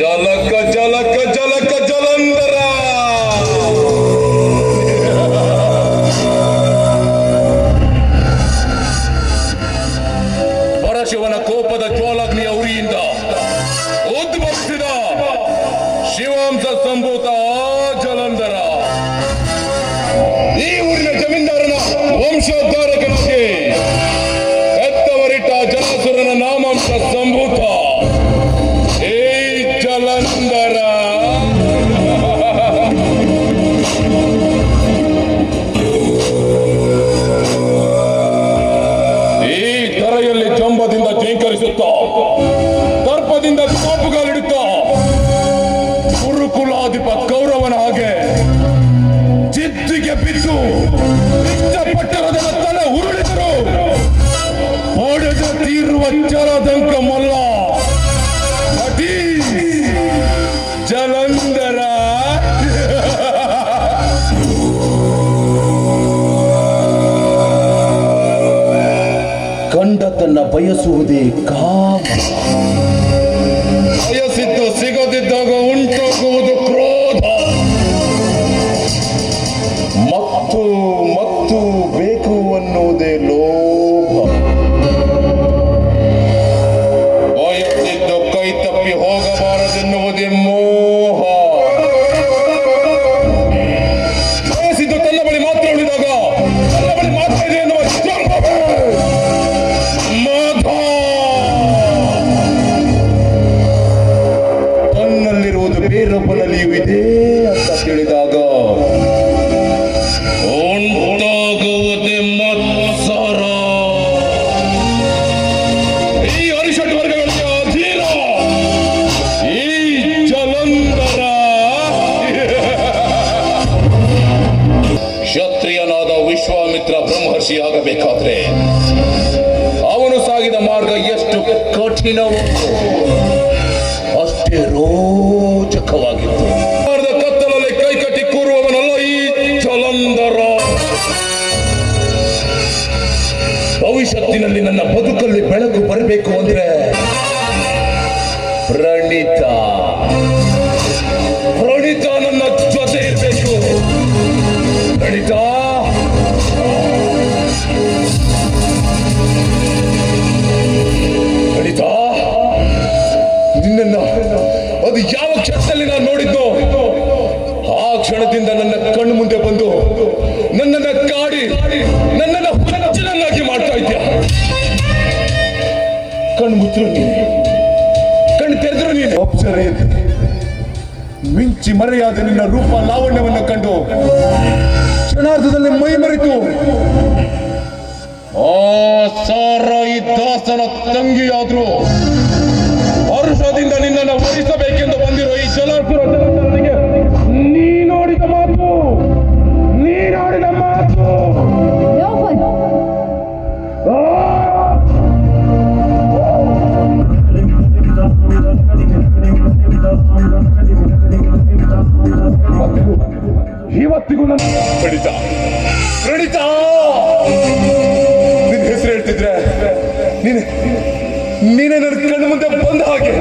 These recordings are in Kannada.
ಜಲಕ ಜಲಕ ಜಲಕ ಜಲಂಧರ. ಪರಶಿವನ ಕೋಪದ ಜ್ವಾಲಗ್ನಿಯ ಅವರಿಯಿಂದ ಉದ್ಭವಿಸಿದ ಶಿವಾಂಶ ಸಂಭೂತ ಜಲಂಧರ. ಈ ಊರಿನ ಜಮೀನ್ದಾರನ ವಂಶೋದ್ಧಾರಕನಿಗೆ ಎತ್ತವರಿಟ್ಟ ಜಲಸುರನ ನಾಮಾಂಶ ಕೋಪದಿಂದ ಕೋಪುಗಾಲಿಡುತ್ತಾ ಗುರುಕುಲಾಧಿಪ ಕೌರವನ ಹಾಗೆ ಚಿತ್ತಿಗೆ ಬಿದ್ದು ಇಷ್ಟಪಟ್ಟರದ ತಲೆ ಉರುಳಿದರು. ಹೊಡೆದ ತೀರುವ ಜಲದಂಕ ಮಲ್ಲ. ಅತಿ ಜಲಂಧರ. ಕಂಡ ತನ್ನ ಬಯಸುವುದೇ ಕಾಮ. ಕಠಿಣವೋ ಅಷ್ಟೇ ರೋಚಕವಾಗಿತ್ತು. ಕತ್ತಲಲ್ಲಿ ಕೈ ಕಟ್ಟಿ ಕೂರುವವನಲ್ಲ ಈ ಚಲಂದರ. ಭವಿಷ್ಯತ್ತಿನಲ್ಲಿ ನನ್ನ ಬದುಕಲ್ಲಿ ಬೆಳಕು ಬರಬೇಕು ಅಂದ್ರೆ ಪ್ರಣಿತಾ ಅದು ಯಾವ ಕ್ಷಣದಲ್ಲಿ ನಾನು ನೋಡಿದ್ದು ಆ ಕ್ಷಣದಿಂದ ನನ್ನ ಕಣ್ಣು ಮುಂದೆ ಬಂದು ನನ್ನನ್ನ ಕಾಡಿ ನನ್ನನ್ನ ಹುಚ್ಚನನ್ನಾಗಿ ಮಾಡ್ತಾ ಇದ್ದೀಯ ಕಣ್ಣು ಮುಚ್ಚರು ನೀನು. ಕಣ್ಣು ತೆರೆದ್ರು ನೀನು. ಅಪ್ಸರೆ ಮಿಂಚಿ ಮರೆಯಾದ ನಿನ್ನ ರೂಪ ಲಾವಣ್ಯವನ್ನು ಕಂಡು ಕ್ಷಣಾರ್ಧದಲ್ಲಿ ಮೈ ಮರೆತು ಆ ಸಾರಾಯಿ ದಾಸನ ತಂಗಿಯಾದ್ರು ನಿನ್ನನ್ನು ಓಡಿಸಬೇಕೆಂದು ಬಂದಿರೋ ಈ ಜಲಾಸುರ ನೀ ನೋಡಿದ ಮಾತು ನೀನಾಡಿದ ಮಾತು. ಲೋಫರ್ ಇವತ್ತಿಗೂ ಇವತ್ತಿಗೂ ನನ್ನ ಪ್ರಣೀತ ಪ್ರಣೀತ! ನಿನ್ನ ಹೆಸರು ಹೇಳ್ತಿದ್ರೆ? ನೀನೆ. ನೀನೆ ನನ್ನ ಕಣ್ಣು ಮುಂದೆ ಬಂದ ಹಾಗೆ.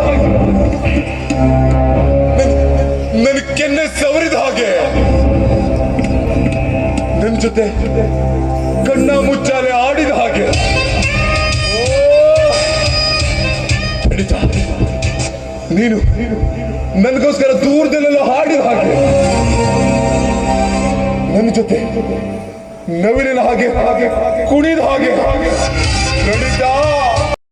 ನನ್- ನನ್ನ ಕೆನ್ನೆ ಸವರಿದ ಹಾಗೆ. ನನ್ನ ಜೊತೆ ಕಣ್ಣ ಮುಚ್ಚಾಲೆ ಆಡಿದ ಹಾಗೆ! ನೀನು, ನನಗೋಸ್ಕರ ದೂರದಲ್ಲೆಲ್ಲ ಹಾಡಿದ ಹಾಗೆ. ನನ್ನ ಜೊತೆ ನವಿಲಿನ ಹಾಗೆ ಕುಣಿದ ಹಾಗೆ. ನಡೀತಾ.